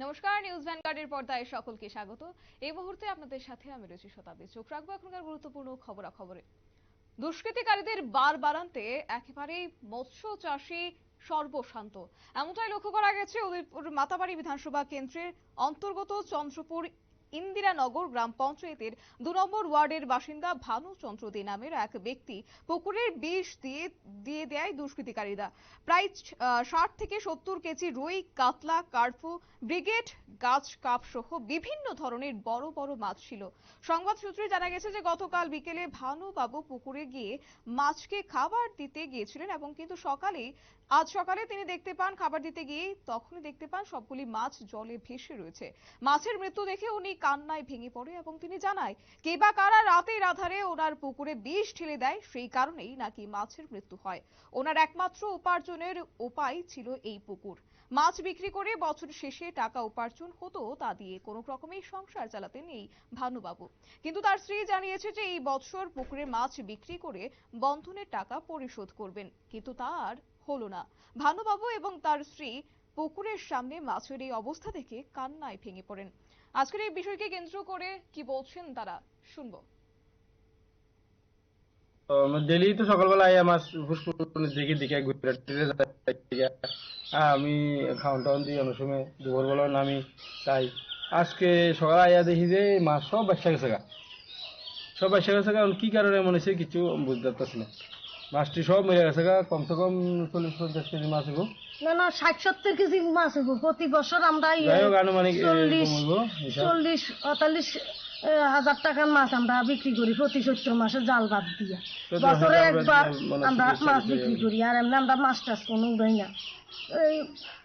নমস্কার, নিউজ ভ্যানগার্ডের পর্দায় সকলকে স্বাগত। এই মুহূর্তে আপনাদের সাথে আমি রয়েছি শতাব্দী। চোখ রাখব এখনকার গুরুত্বপূর্ণ খবরাখবরে। দুষ্কৃতিকারীদের বার বাড়ান্তে একেবারেই মৎস্য চাষী সর্বশান্ত। এমনটাই লক্ষ্য করা গেছে উদয়পুর মাতাবাড়ি বিধানসভা কেন্দ্রের অন্তর্গত চন্দ্রপুর ইন্দিরানগর গ্রাম পঞ্চায়েতের দু নম্বর ওয়ার্ডের বাসিন্দা ভানুচন্দ্র দে নামের এক ব্যক্তি পুকুরের বিষ দিয়ে দিয়ে দেয় দুষ্কৃতিকারীরা। প্রায় ষাট থেকে সত্তর কেজি রুই, কাতলা, কার্পু, ব্রিগেড, গাছ কাপ সহ বিভিন্ন ধরনের বড় বড় মাছ ছিল। সংবাদ সূত্রে জানা গেছে যে গতকাল বিকেলে ভানুবাবু পুকুরে গিয়ে মাছকে খাবার দিতে গিয়েছিলেন এবং কিন্তু সকালেই, আজ সকালে তিনি দেখতে পান, খাবার দিতে গিয়ে তখনই দেখতে পান সবগুলি মাছ জলে ভেসে রয়েছে। মাছের মৃত্যু দেখে উনি কান্নায় ভেঙে পড়ে এবং তিনি জানায়, কে বা কারা রাতের আধারে ওনার পুকুরে বিষ ঢেলে দেয়, সেই কারণেই নাকি মাছের মৃত্যু হয়। ওনার একমাত্র উপার্জনের উপায় ছিল এই পুকুর। মাছ বিক্রি করে বছর শেষে টাকা উপার্জন হতো তা দিয়ে কোনো রকমেই সংসার চালাতেন এই ভানুবাবু। কিন্তু তার স্ত্রী জানিয়েছে যে এই বছর পুকুরে মাছ বিক্রি করে বন্ধনের টাকা পরিশোধ করবেন, কিন্তু তার হলো না। ভানুবাবু এবং তার স্ত্রী পুকুরের সামনে মাছের এই অবস্থা দেখে কান্নায় ভেঙে পড়েন। আজকের এই বিষয়কে কেন্দ্র করে কি বলছেন তারা, শুনব। ডেলি তো সকালবেলা আইয়া মাছ ঘুরে আমি খাওয়ান দিই, অনেক সময় দুপুরবেলা নামি, তাই। আজকে সকালে আইয়া দেখি যে মাছ সব গেছে গা। সব গেছে এখন কি কারণে মনে হচ্ছে কিছু বুঝতে পারতেছি না। মাছটি সব মেরে গেছে গা কমসে কম চল্লিশ পঞ্চাশ কেজি মাছ হইব না না ষাট সত্তর কেজি মাছ হইব প্রতি বছর আমরা চল্লিশ। চল্লিশ পঁয়তাল্লিশ হাজার টাকার মাছ আমরা বিক্রি করি প্রতি চৈত্র মাসে জাল বাদ দিয়া। বছরে একবার মানে আমরা মাছ বিক্রি করি আর এমনি আমরা মাছ টাছ কোনো উড়াই না। এই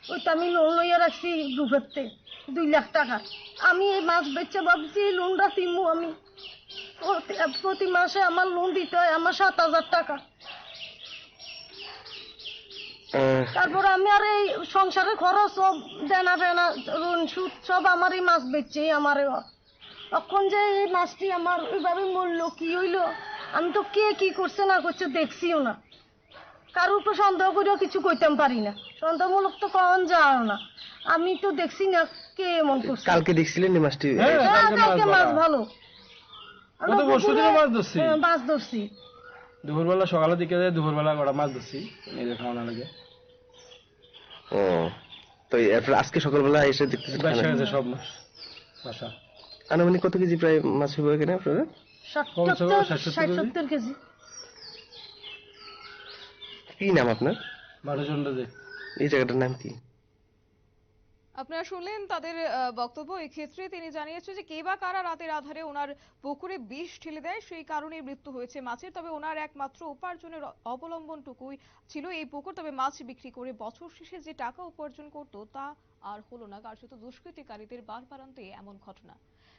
ওই তো আমি লোন লইয়া রাখছি গ্রুপেরতে দুই লাখ টাকা। আমি এই মাছ বেচে ভাবছি এই লোনটা তিমু আমি। প্রতি- প্রতি মাসে আমার লোন দিতে হয় আমার সাত হাজার টাকা। তারপর আমি আর এই সংসারের খরচ সব দেনা ফেনা লোন সুদ সব আমার এই মাছ বেচছে আমার তখন যে এই মাছটি আমার ওইভাবে মরলো কি হইল? আমি তো কে কি করছে না করছে দেখছিও না। কারোর উপর সন্দেহ করেও কিছু কইতাম পারি না। সন্দেহমূলক তো কখন যাও না। আমি তো দেখছি না কে এমন করছে। কালকে দেখছিলেন এই মাছটি? হ্যাঁ, হ্যাঁ, কালকে মাছ ভালো। মাছ ধরছি। হ্যাঁ, মাছ ধরছি। দুপুরবেলা সকালের দিকে যায় দুপুরবেলা কটা মাছ ধরছি নিজে খাওয়ানো লাগে। ও তো এরপর আজকে সকালবেলা এসে। গেছে সব মাছ বাসা। আনুমানিক কত কেজি প্রায় মাছ হবে এখানে আপনাদের কেজি? কি নাম আপনার? এই জায়গাটার নাম কি? আপনারা শুনলেন তাদের বক্তব্য। এক্ষেত্রে তিনি জানিয়েছে যে কে বা কারা রাতের আধারে ওনার পুকুরে বিষ ঢেলে দেয় সেই কারণে মৃত্যু হয়েছে মাছের। তবে ওনার একমাত্র উপার্জনের অবলম্বনটুকুই ছিল এই পুকুর। তবে মাছ বিক্রি করে বছর শেষে যে টাকা উপার্জন করত তা আর হলো না। কার্যত দুষ্কৃতিকারীদের বার বারান্তে এমন ঘটনা।